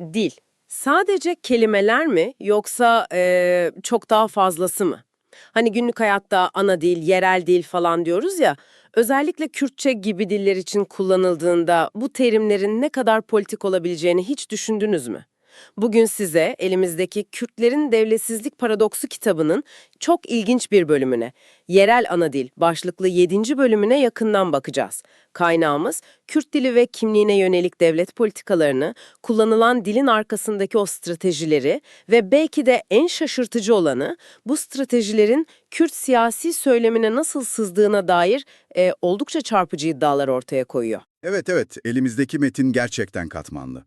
Dil. Sadece kelimeler mi yoksa eee, çok daha fazlası mı? Hani günlük hayatta ana dil, yerel dil falan diyoruz ya, özellikle Kürtçe gibi diller için kullanıldığında bu terimlerin ne kadar politik olabileceğini hiç düşündünüz mü? Bugün size elimizdeki Kürtlerin Devletsizlik Paradoksu kitabının çok ilginç bir bölümüne, Yerel Ana Dil başlıklı 7. bölümüne yakından bakacağız. Kaynağımız Kürt dili ve kimliğine yönelik devlet politikalarını, kullanılan dilin arkasındaki o stratejileri ve belki de en şaşırtıcı olanı bu stratejilerin Kürt siyasi söylemine nasıl sızdığına dair e, oldukça çarpıcı iddialar ortaya koyuyor. Evet evet, elimizdeki metin gerçekten katmanlı.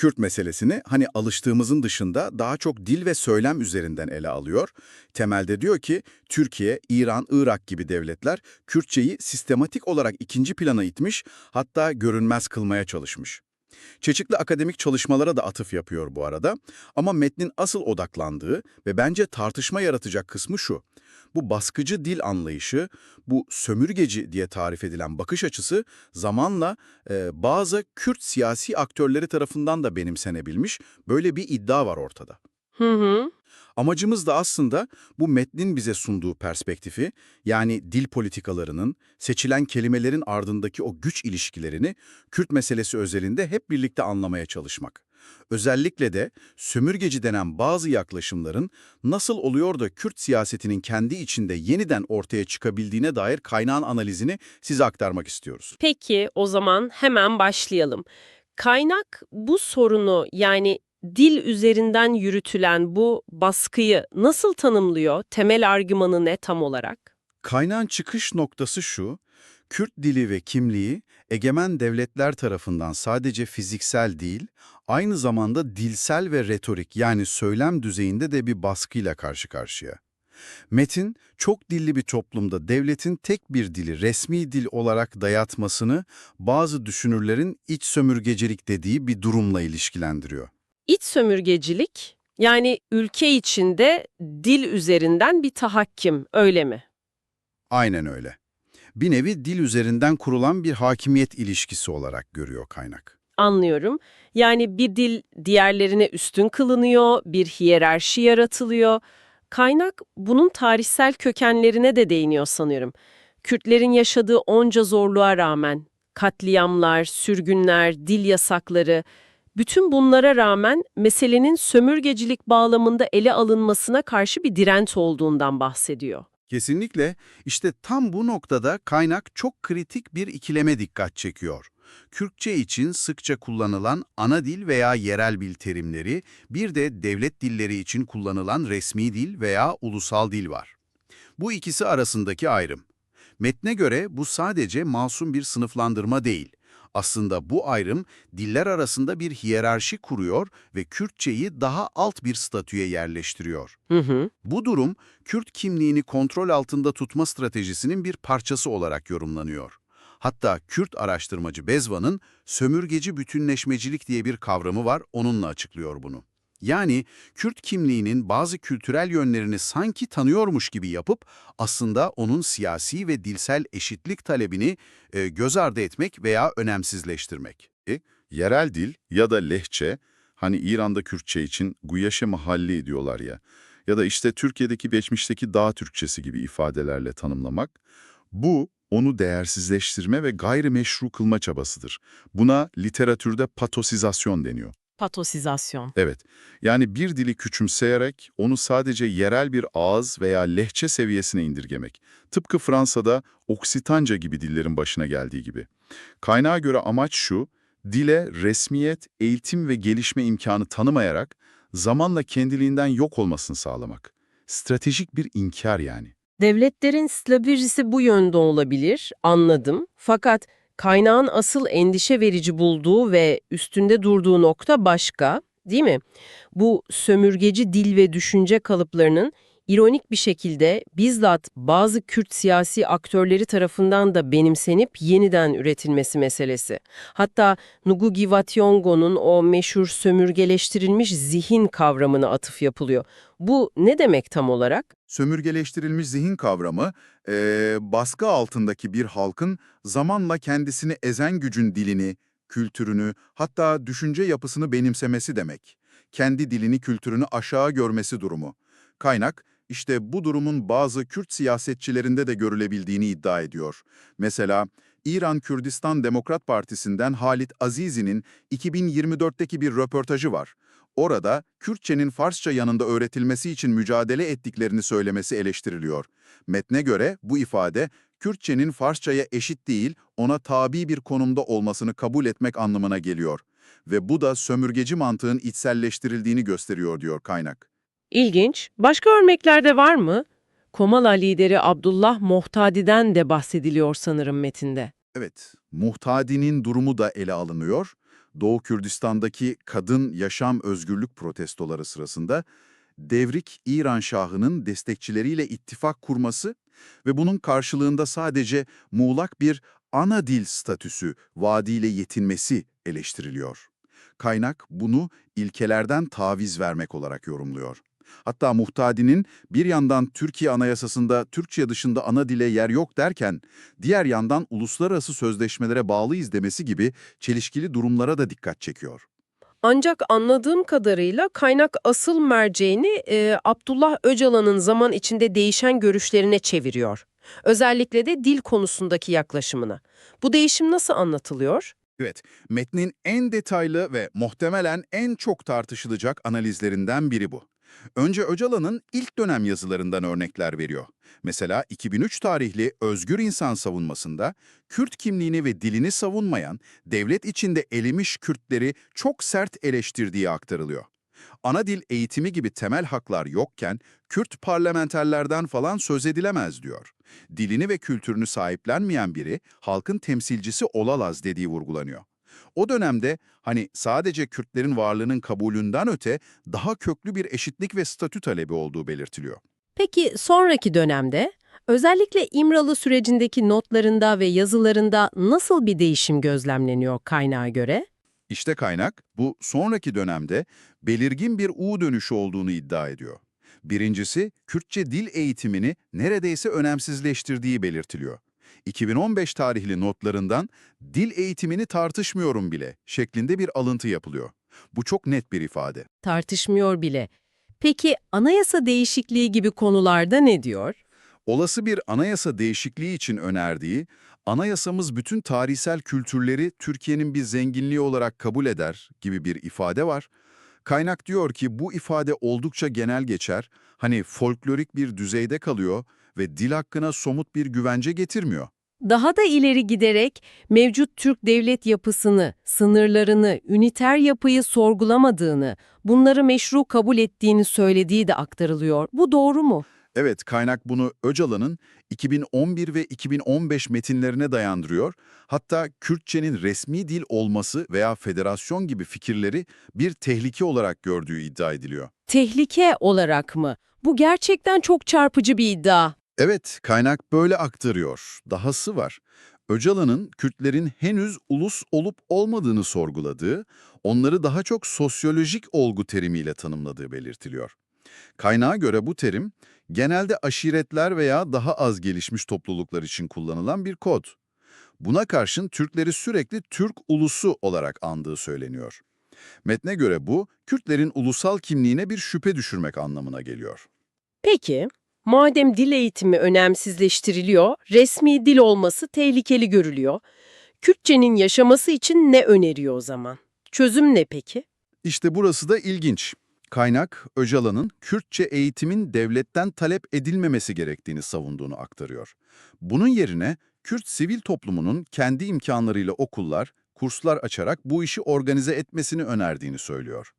Kürt meselesini hani alıştığımızın dışında daha çok dil ve söylem üzerinden ele alıyor. Temelde diyor ki Türkiye, İran, Irak gibi devletler Kürtçeyi sistematik olarak ikinci plana itmiş, hatta görünmez kılmaya çalışmış. Çeşitli akademik çalışmalara da atıf yapıyor bu arada ama metnin asıl odaklandığı ve bence tartışma yaratacak kısmı şu. Bu baskıcı dil anlayışı, bu sömürgeci diye tarif edilen bakış açısı zamanla e, bazı Kürt siyasi aktörleri tarafından da benimsenebilmiş böyle bir iddia var ortada. Hı hı. Amacımız da aslında bu metnin bize sunduğu perspektifi, yani dil politikalarının, seçilen kelimelerin ardındaki o güç ilişkilerini Kürt meselesi özelinde hep birlikte anlamaya çalışmak. Özellikle de sömürgeci denen bazı yaklaşımların nasıl oluyor da Kürt siyasetinin kendi içinde yeniden ortaya çıkabildiğine dair kaynağın analizini size aktarmak istiyoruz. Peki o zaman hemen başlayalım. Kaynak bu sorunu yani dil üzerinden yürütülen bu baskıyı nasıl tanımlıyor? Temel argümanı ne tam olarak? Kaynağın çıkış noktası şu, Kürt dili ve kimliği egemen devletler tarafından sadece fiziksel değil, aynı zamanda dilsel ve retorik yani söylem düzeyinde de bir baskıyla karşı karşıya. Metin, çok dilli bir toplumda devletin tek bir dili resmi dil olarak dayatmasını bazı düşünürlerin iç sömürgecilik dediği bir durumla ilişkilendiriyor. İç sömürgecilik yani ülke içinde dil üzerinden bir tahakküm öyle mi? Aynen öyle. Bir nevi dil üzerinden kurulan bir hakimiyet ilişkisi olarak görüyor kaynak. Anlıyorum. Yani bir dil diğerlerine üstün kılınıyor, bir hiyerarşi yaratılıyor. Kaynak bunun tarihsel kökenlerine de değiniyor sanıyorum. Kürtlerin yaşadığı onca zorluğa rağmen katliamlar, sürgünler, dil yasakları, bütün bunlara rağmen meselenin sömürgecilik bağlamında ele alınmasına karşı bir direnç olduğundan bahsediyor. Kesinlikle işte tam bu noktada kaynak çok kritik bir ikileme dikkat çekiyor. Kürtçe için sıkça kullanılan ana dil veya yerel bil terimleri, bir de devlet dilleri için kullanılan resmi dil veya ulusal dil var. Bu ikisi arasındaki ayrım. Metne göre bu sadece masum bir sınıflandırma değil. Aslında bu ayrım diller arasında bir hiyerarşi kuruyor ve Kürtçeyi daha alt bir statüye yerleştiriyor. Hı hı. Bu durum, Kürt kimliğini kontrol altında tutma stratejisinin bir parçası olarak yorumlanıyor. Hatta Kürt araştırmacı Bezvan'ın sömürgeci bütünleşmecilik diye bir kavramı var, onunla açıklıyor bunu. Yani Kürt kimliğinin bazı kültürel yönlerini sanki tanıyormuş gibi yapıp aslında onun siyasi ve dilsel eşitlik talebini e, göz ardı etmek veya önemsizleştirmek. E, yerel dil ya da lehçe, hani İran'da Kürtçe için guyaşe mahalli diyorlar ya, ya da işte Türkiye'deki geçmişteki dağ Türkçesi gibi ifadelerle tanımlamak, bu onu değersizleştirme ve gayrimeşru kılma çabasıdır. Buna literatürde patosizasyon deniyor. Patosizasyon. Evet, yani bir dili küçümseyerek onu sadece yerel bir ağız veya lehçe seviyesine indirgemek. Tıpkı Fransa'da Oksitanca gibi dillerin başına geldiği gibi. Kaynağa göre amaç şu, dile resmiyet, eğitim ve gelişme imkanı tanımayarak zamanla kendiliğinden yok olmasını sağlamak. Stratejik bir inkar yani. Devletlerin stratejisi bu yönde olabilir, anladım. Fakat kaynağın asıl endişe verici bulduğu ve üstünde durduğu nokta başka, değil mi? Bu sömürgeci dil ve düşünce kalıplarının ironik bir şekilde bizzat bazı Kürt siyasi aktörleri tarafından da benimsenip yeniden üretilmesi meselesi. Hatta Ngugi Wationgo'nun o meşhur sömürgeleştirilmiş zihin kavramına atıf yapılıyor. Bu ne demek tam olarak? Sömürgeleştirilmiş zihin kavramı, eee, baskı altındaki bir halkın zamanla kendisini ezen gücün dilini, kültürünü, hatta düşünce yapısını benimsemesi demek. Kendi dilini, kültürünü aşağı görmesi durumu. Kaynak, işte bu durumun bazı Kürt siyasetçilerinde de görülebildiğini iddia ediyor. Mesela İran Kürdistan Demokrat Partisi'nden Halit Azizi'nin 2024'teki bir röportajı var. Orada Kürtçenin Farsça yanında öğretilmesi için mücadele ettiklerini söylemesi eleştiriliyor. Metne göre bu ifade Kürtçenin Farsçaya eşit değil, ona tabi bir konumda olmasını kabul etmek anlamına geliyor. Ve bu da sömürgeci mantığın içselleştirildiğini gösteriyor diyor kaynak. İlginç. Başka örnekler de var mı? Komala lideri Abdullah Mohtadi'den de bahsediliyor sanırım metinde. Evet, Muhtadi'nin durumu da ele alınıyor. Doğu Kürdistan'daki kadın yaşam özgürlük protestoları sırasında devrik İran Şahı'nın destekçileriyle ittifak kurması ve bunun karşılığında sadece muğlak bir ana dil statüsü vaadiyle yetinmesi eleştiriliyor. Kaynak bunu ilkelerden taviz vermek olarak yorumluyor. Hatta Muhtadi'nin bir yandan Türkiye Anayasası'nda Türkçe dışında ana dile yer yok derken, diğer yandan uluslararası sözleşmelere bağlıyız demesi gibi çelişkili durumlara da dikkat çekiyor. Ancak anladığım kadarıyla kaynak asıl merceğini e, Abdullah Öcalan'ın zaman içinde değişen görüşlerine çeviriyor. Özellikle de dil konusundaki yaklaşımına. Bu değişim nasıl anlatılıyor? Evet, metnin en detaylı ve muhtemelen en çok tartışılacak analizlerinden biri bu. Önce Öcalan'ın ilk dönem yazılarından örnekler veriyor. Mesela 2003 tarihli Özgür İnsan savunmasında Kürt kimliğini ve dilini savunmayan, devlet içinde elimiş Kürtleri çok sert eleştirdiği aktarılıyor. Ana dil eğitimi gibi temel haklar yokken Kürt parlamenterlerden falan söz edilemez diyor. Dilini ve kültürünü sahiplenmeyen biri halkın temsilcisi olamaz dediği vurgulanıyor. O dönemde hani sadece Kürtlerin varlığının kabulünden öte daha köklü bir eşitlik ve statü talebi olduğu belirtiliyor. Peki sonraki dönemde özellikle İmralı sürecindeki notlarında ve yazılarında nasıl bir değişim gözlemleniyor kaynağa göre? İşte kaynak bu sonraki dönemde belirgin bir U dönüşü olduğunu iddia ediyor. Birincisi, Kürtçe dil eğitimini neredeyse önemsizleştirdiği belirtiliyor. 2015 tarihli notlarından dil eğitimini tartışmıyorum bile şeklinde bir alıntı yapılıyor. Bu çok net bir ifade. Tartışmıyor bile. Peki anayasa değişikliği gibi konularda ne diyor? Olası bir anayasa değişikliği için önerdiği, anayasamız bütün tarihsel kültürleri Türkiye'nin bir zenginliği olarak kabul eder gibi bir ifade var. Kaynak diyor ki bu ifade oldukça genel geçer, hani folklorik bir düzeyde kalıyor ve dil hakkına somut bir güvence getirmiyor. Daha da ileri giderek mevcut Türk devlet yapısını, sınırlarını, üniter yapıyı sorgulamadığını, bunları meşru kabul ettiğini söylediği de aktarılıyor. Bu doğru mu? Evet, kaynak bunu Öcalan'ın 2011 ve 2015 metinlerine dayandırıyor. Hatta Kürtçenin resmi dil olması veya federasyon gibi fikirleri bir tehlike olarak gördüğü iddia ediliyor. Tehlike olarak mı? Bu gerçekten çok çarpıcı bir iddia. Evet, kaynak böyle aktarıyor. Dahası var. Öcalan'ın Kürtlerin henüz ulus olup olmadığını sorguladığı, onları daha çok sosyolojik olgu terimiyle tanımladığı belirtiliyor. Kaynağa göre bu terim, genelde aşiretler veya daha az gelişmiş topluluklar için kullanılan bir kod. Buna karşın Türkleri sürekli Türk ulusu olarak andığı söyleniyor. Metne göre bu, Kürtlerin ulusal kimliğine bir şüphe düşürmek anlamına geliyor. Peki, madem dil eğitimi önemsizleştiriliyor, resmi dil olması tehlikeli görülüyor. Kürtçenin yaşaması için ne öneriyor o zaman? Çözüm ne peki? İşte burası da ilginç. Kaynak, Öcalan'ın Kürtçe eğitimin devletten talep edilmemesi gerektiğini savunduğunu aktarıyor. Bunun yerine Kürt sivil toplumunun kendi imkanlarıyla okullar, kurslar açarak bu işi organize etmesini önerdiğini söylüyor.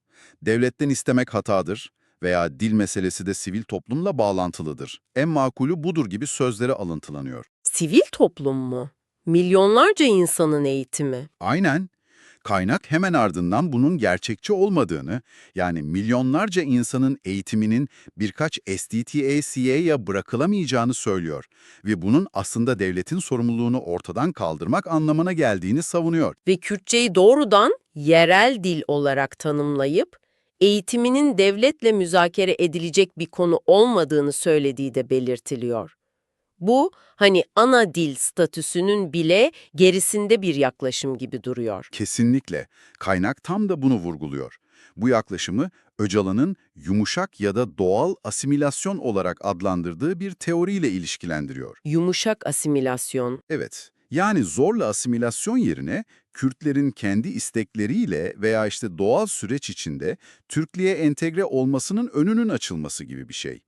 Devletten istemek hatadır veya dil meselesi de sivil toplumla bağlantılıdır. En makulü budur gibi sözleri alıntılanıyor. Sivil toplum mu? Milyonlarca insanın eğitimi. Aynen. Kaynak hemen ardından bunun gerçekçi olmadığını, yani milyonlarca insanın eğitiminin birkaç SDTACA'ya bırakılamayacağını söylüyor ve bunun aslında devletin sorumluluğunu ortadan kaldırmak anlamına geldiğini savunuyor. Ve Kürtçeyi doğrudan yerel dil olarak tanımlayıp, eğitiminin devletle müzakere edilecek bir konu olmadığını söylediği de belirtiliyor. Bu hani ana dil statüsünün bile gerisinde bir yaklaşım gibi duruyor. Kesinlikle. Kaynak tam da bunu vurguluyor. Bu yaklaşımı Öcalan'ın yumuşak ya da doğal asimilasyon olarak adlandırdığı bir teoriyle ilişkilendiriyor. Yumuşak asimilasyon. Evet, yani zorla asimilasyon yerine Kürtlerin kendi istekleriyle veya işte doğal süreç içinde Türklüğe entegre olmasının önünün açılması gibi bir şey.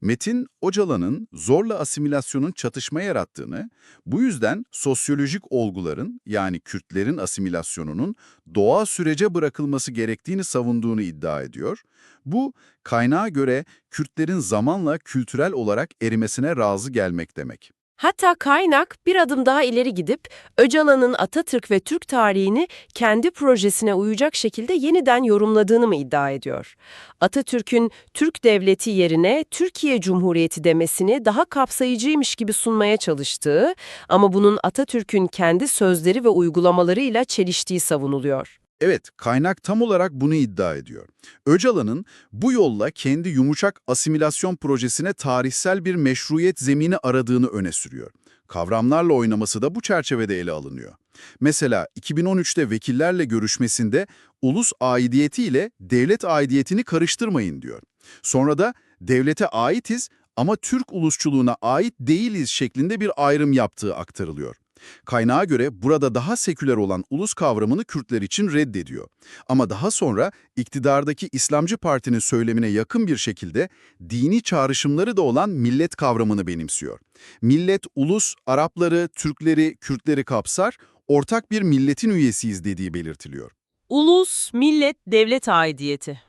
Metin, Öcalan'ın zorla asimilasyonun çatışma yarattığını, bu yüzden sosyolojik olguların yani Kürtlerin asimilasyonunun doğal sürece bırakılması gerektiğini savunduğunu iddia ediyor. Bu, kaynağa göre Kürtlerin zamanla kültürel olarak erimesine razı gelmek demek. Hatta kaynak bir adım daha ileri gidip Öcalan'ın Atatürk ve Türk tarihini kendi projesine uyacak şekilde yeniden yorumladığını mı iddia ediyor? Atatürk'ün Türk devleti yerine Türkiye Cumhuriyeti demesini daha kapsayıcıymış gibi sunmaya çalıştığı ama bunun Atatürk'ün kendi sözleri ve uygulamalarıyla çeliştiği savunuluyor. Evet, kaynak tam olarak bunu iddia ediyor. Öcalan'ın bu yolla kendi yumuşak asimilasyon projesine tarihsel bir meşruiyet zemini aradığını öne sürüyor. Kavramlarla oynaması da bu çerçevede ele alınıyor. Mesela 2013'te vekillerle görüşmesinde ulus aidiyeti ile devlet aidiyetini karıştırmayın diyor. Sonra da devlete aitiz ama Türk ulusçuluğuna ait değiliz şeklinde bir ayrım yaptığı aktarılıyor. Kaynağa göre burada daha seküler olan ulus kavramını Kürtler için reddediyor. Ama daha sonra iktidardaki İslamcı Parti'nin söylemine yakın bir şekilde dini çağrışımları da olan millet kavramını benimsiyor. Millet, ulus, Arapları, Türkleri, Kürtleri kapsar, ortak bir milletin üyesiyiz dediği belirtiliyor. Ulus, millet, devlet aidiyeti.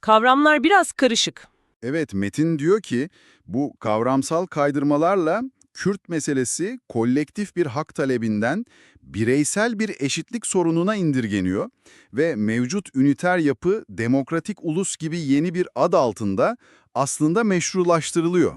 Kavramlar biraz karışık. Evet, Metin diyor ki bu kavramsal kaydırmalarla Kürt meselesi kolektif bir hak talebinden bireysel bir eşitlik sorununa indirgeniyor ve mevcut üniter yapı demokratik ulus gibi yeni bir ad altında aslında meşrulaştırılıyor.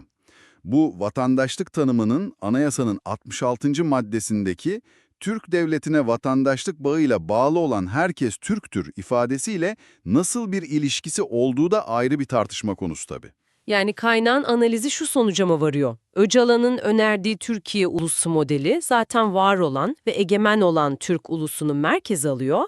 Bu vatandaşlık tanımının anayasanın 66. maddesindeki Türk devletine vatandaşlık bağıyla bağlı olan herkes Türktür ifadesiyle nasıl bir ilişkisi olduğu da ayrı bir tartışma konusu tabii. Yani kaynağın analizi şu sonuca mı varıyor? Öcalan'ın önerdiği Türkiye ulusu modeli zaten var olan ve egemen olan Türk ulusunu merkeze alıyor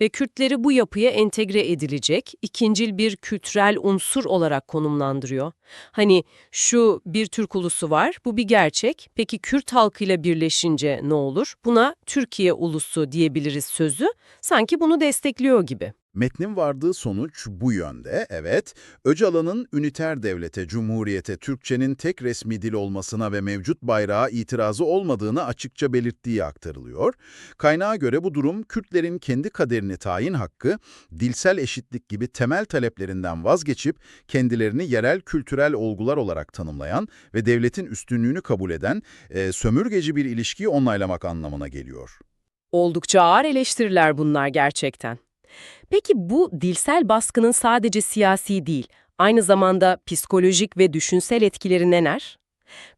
ve Kürtleri bu yapıya entegre edilecek ikincil bir kültürel unsur olarak konumlandırıyor. Hani şu bir Türk ulusu var, bu bir gerçek. Peki Kürt halkıyla birleşince ne olur? Buna Türkiye ulusu diyebiliriz sözü. Sanki bunu destekliyor gibi. Metnin vardığı sonuç bu yönde, evet. Öcalan'ın üniter devlete, cumhuriyete, Türkçenin tek resmi dil olmasına ve mevcut bayrağa itirazı olmadığını açıkça belirttiği aktarılıyor. Kaynağa göre bu durum, Kürtlerin kendi kaderini tayin hakkı, dilsel eşitlik gibi temel taleplerinden vazgeçip kendilerini yerel kültürel olgular olarak tanımlayan ve devletin üstünlüğünü kabul eden e, sömürgeci bir ilişkiyi onaylamak anlamına geliyor. Oldukça ağır eleştiriler bunlar gerçekten. Peki bu dilsel baskının sadece siyasi değil, aynı zamanda psikolojik ve düşünsel etkileri neler?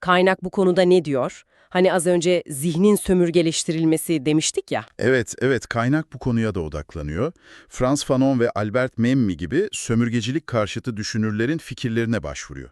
Kaynak bu konuda ne diyor? Hani az önce zihnin sömürgeleştirilmesi demiştik ya. Evet, evet kaynak bu konuya da odaklanıyor. Frans Fanon ve Albert Memmi gibi sömürgecilik karşıtı düşünürlerin fikirlerine başvuruyor.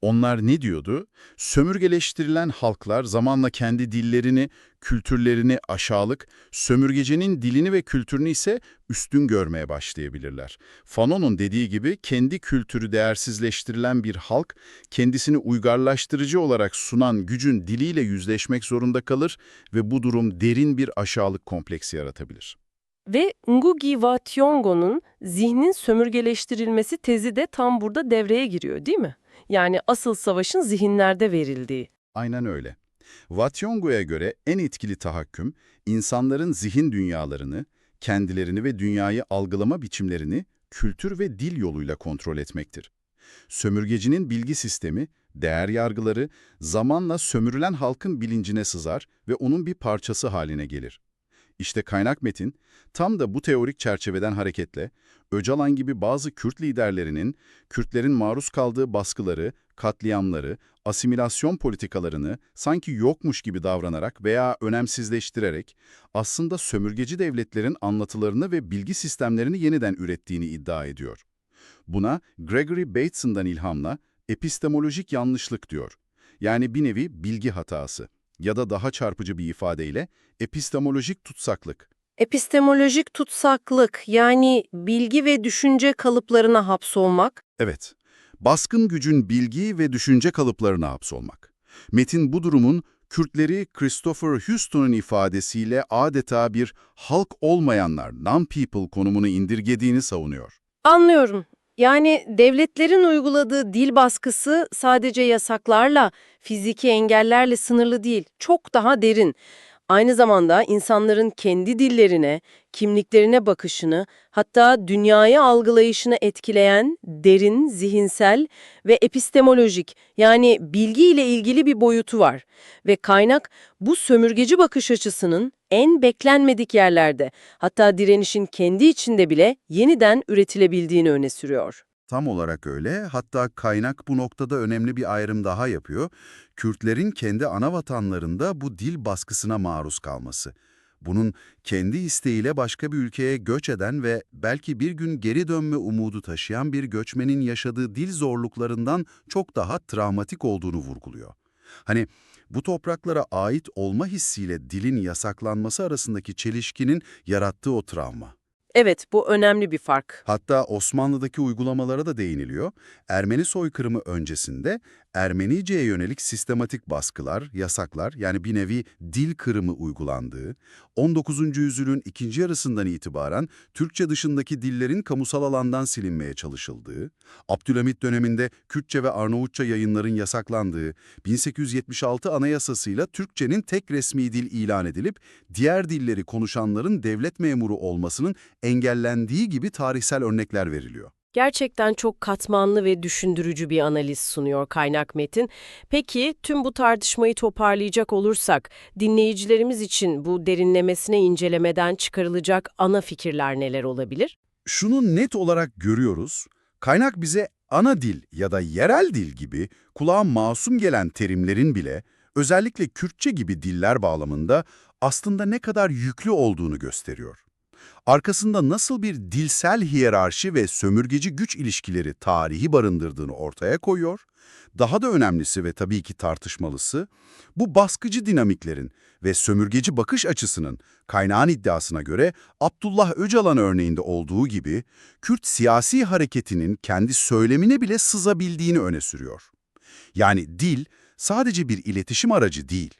Onlar ne diyordu? Sömürgeleştirilen halklar zamanla kendi dillerini, kültürlerini aşağılık, sömürgecinin dilini ve kültürünü ise üstün görmeye başlayabilirler. Fanon'un dediği gibi kendi kültürü değersizleştirilen bir halk, kendisini uygarlaştırıcı olarak sunan gücün diliyle yüzleşmek zorunda kalır ve bu durum derin bir aşağılık kompleksi yaratabilir. Ve Ngugi wa Thiong'o'nun zihnin sömürgeleştirilmesi tezi de tam burada devreye giriyor değil mi? Yani asıl savaşın zihinlerde verildiği. Aynen öyle. Watyongo'ya göre en etkili tahakküm, insanların zihin dünyalarını, kendilerini ve dünyayı algılama biçimlerini kültür ve dil yoluyla kontrol etmektir. Sömürgecinin bilgi sistemi, değer yargıları zamanla sömürülen halkın bilincine sızar ve onun bir parçası haline gelir. İşte kaynak metin, tam da bu teorik çerçeveden hareketle, Öcalan gibi bazı Kürt liderlerinin, Kürtlerin maruz kaldığı baskıları, katliamları, asimilasyon politikalarını sanki yokmuş gibi davranarak veya önemsizleştirerek, aslında sömürgeci devletlerin anlatılarını ve bilgi sistemlerini yeniden ürettiğini iddia ediyor. Buna Gregory Bateson'dan ilhamla epistemolojik yanlışlık diyor. Yani bir nevi bilgi hatası ya da daha çarpıcı bir ifadeyle epistemolojik tutsaklık. Epistemolojik tutsaklık yani bilgi ve düşünce kalıplarına hapsolmak, Evet, baskın gücün bilgi ve düşünce kalıplarına hapsolmak. Metin bu durumun Kürtleri Christopher Houston'un ifadesiyle adeta bir halk olmayanlar, non-people konumunu indirgediğini savunuyor. Anlıyorum. Yani devletlerin uyguladığı dil baskısı sadece yasaklarla, fiziki engellerle sınırlı değil, çok daha derin. Aynı zamanda insanların kendi dillerine, kimliklerine bakışını, hatta dünyayı algılayışını etkileyen derin, zihinsel ve epistemolojik yani bilgi ile ilgili bir boyutu var. Ve kaynak bu sömürgeci bakış açısının en beklenmedik yerlerde, hatta direnişin kendi içinde bile yeniden üretilebildiğini öne sürüyor. Tam olarak öyle. Hatta kaynak bu noktada önemli bir ayrım daha yapıyor. Kürtlerin kendi ana vatanlarında bu dil baskısına maruz kalması. Bunun kendi isteğiyle başka bir ülkeye göç eden ve belki bir gün geri dönme umudu taşıyan bir göçmenin yaşadığı dil zorluklarından çok daha travmatik olduğunu vurguluyor. Hani bu topraklara ait olma hissiyle dilin yasaklanması arasındaki çelişkinin yarattığı o travma. Evet, bu önemli bir fark. Hatta Osmanlı'daki uygulamalara da değiniliyor. Ermeni soykırımı öncesinde Ermenice'ye yönelik sistematik baskılar, yasaklar yani bir nevi dil kırımı uygulandığı, 19. yüzyılın ikinci yarısından itibaren Türkçe dışındaki dillerin kamusal alandan silinmeye çalışıldığı, Abdülhamit döneminde Kürtçe ve Arnavutça yayınların yasaklandığı, 1876 Anayasasıyla Türkçenin tek resmi dil ilan edilip diğer dilleri konuşanların devlet memuru olmasının engellendiği gibi tarihsel örnekler veriliyor. Gerçekten çok katmanlı ve düşündürücü bir analiz sunuyor kaynak metin. Peki tüm bu tartışmayı toparlayacak olursak dinleyicilerimiz için bu derinlemesine incelemeden çıkarılacak ana fikirler neler olabilir? Şunu net olarak görüyoruz. Kaynak bize ana dil ya da yerel dil gibi kulağa masum gelen terimlerin bile özellikle Kürtçe gibi diller bağlamında aslında ne kadar yüklü olduğunu gösteriyor. Arkasında nasıl bir dilsel hiyerarşi ve sömürgeci güç ilişkileri tarihi barındırdığını ortaya koyuyor. Daha da önemlisi ve tabii ki tartışmalısı, bu baskıcı dinamiklerin ve sömürgeci bakış açısının kaynağın iddiasına göre Abdullah Öcalan örneğinde olduğu gibi Kürt siyasi hareketinin kendi söylemine bile sızabildiğini öne sürüyor. Yani dil sadece bir iletişim aracı değil,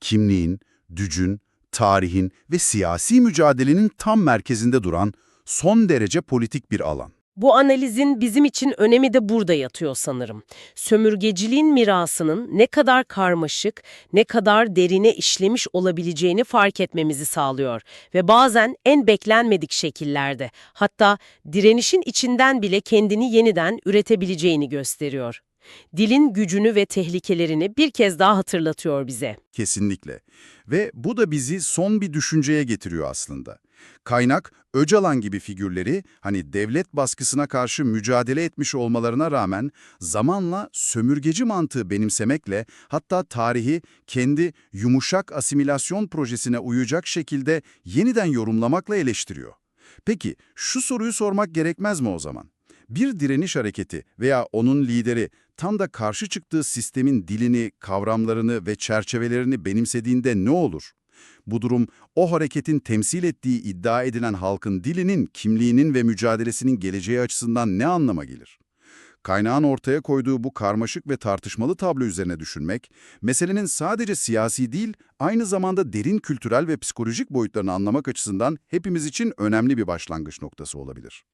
kimliğin, dücün, tarihin ve siyasi mücadelenin tam merkezinde duran son derece politik bir alan. Bu analizin bizim için önemi de burada yatıyor sanırım. Sömürgeciliğin mirasının ne kadar karmaşık, ne kadar derine işlemiş olabileceğini fark etmemizi sağlıyor ve bazen en beklenmedik şekillerde, hatta direnişin içinden bile kendini yeniden üretebileceğini gösteriyor. Dilin gücünü ve tehlikelerini bir kez daha hatırlatıyor bize. Kesinlikle. Ve bu da bizi son bir düşünceye getiriyor aslında. Kaynak, Öcalan gibi figürleri hani devlet baskısına karşı mücadele etmiş olmalarına rağmen zamanla sömürgeci mantığı benimsemekle hatta tarihi kendi yumuşak asimilasyon projesine uyacak şekilde yeniden yorumlamakla eleştiriyor. Peki şu soruyu sormak gerekmez mi o zaman? Bir direniş hareketi veya onun lideri tam da karşı çıktığı sistemin dilini, kavramlarını ve çerçevelerini benimsediğinde ne olur? Bu durum o hareketin temsil ettiği iddia edilen halkın dilinin, kimliğinin ve mücadelesinin geleceği açısından ne anlama gelir? Kaynağın ortaya koyduğu bu karmaşık ve tartışmalı tablo üzerine düşünmek, meselenin sadece siyasi değil, aynı zamanda derin kültürel ve psikolojik boyutlarını anlamak açısından hepimiz için önemli bir başlangıç noktası olabilir.